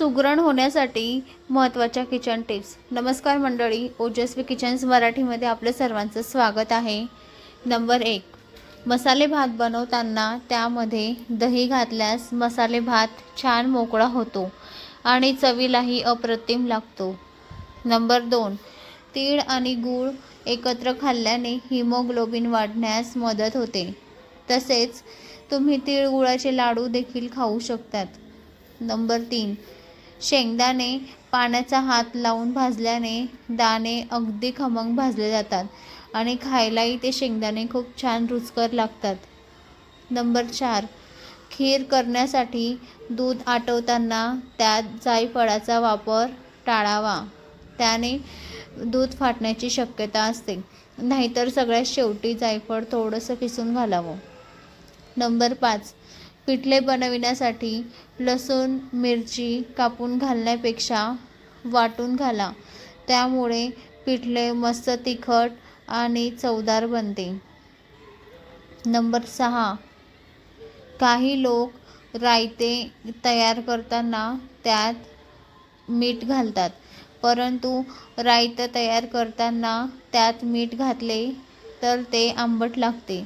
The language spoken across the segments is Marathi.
सुगरण होण्यासाठी महत्त्वाच्या किचन टिप्स. नमस्कार मंडळी ओजस्वी किचन्स मराठीमध्ये आपलं सर्वांचं स्वागत आहे. नंबर एक मसाले भात बनवताना त्यामध्ये दही घातल्यास मसाले भात छान मोकळा होतो आणि चवीलाही अप्रतिम लागतो. नंबर दोन तीळ आणि गूळ एकत्र खाल्ल्याने हिमोग्लोबिन वाढण्यास मदत होते. तसेच तुम्ही तीळ गुळाचे लाडू देखील खाऊ शकतात. नंबर तीन शेंगदाणे पाण्याचा हात लावून भाजल्याने दाणे अगदी खमंग भाजले जातात आणि खायलाही ते शेंगदाणे खूप छान रुचकर लागतात. नंबर चार खीर करण्यासाठी दूध आटवताना त्यात जायफळाचा वापर टाळावा. त्याने दूध फाटण्याची शक्यता असते नाहीतर सगळ्यात शेवटी जायफळ थोडंसं किसून घालावं. नंबर पाच पिठले बनविण्यासाठी लसूण मिरची कापून घालण्यापेक्षा वाटून घाला. त्यामुळे पिठले मस्त तिखट आणि चवदार बनते. नंबर सहा. काही लोक रायते तयार करताना त्यात मीठ घालतात परंतु रायतं तयार करताना त्यात मीठ घातले तर ते आंबट लागते.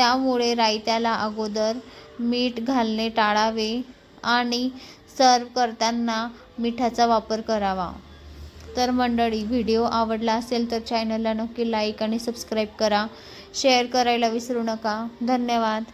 त्यामुळे रायत्याला अगोदर मीठ घालणे टाळावे आणि सर्व करताना मिठाचा वापर करावा. तर मंडळी व्हिडिओ आवडला असेल तर चॅनलला नक्की लाईक आणि सबस्क्राईब करा. शेअर करायला विसरू नका. धन्यवाद.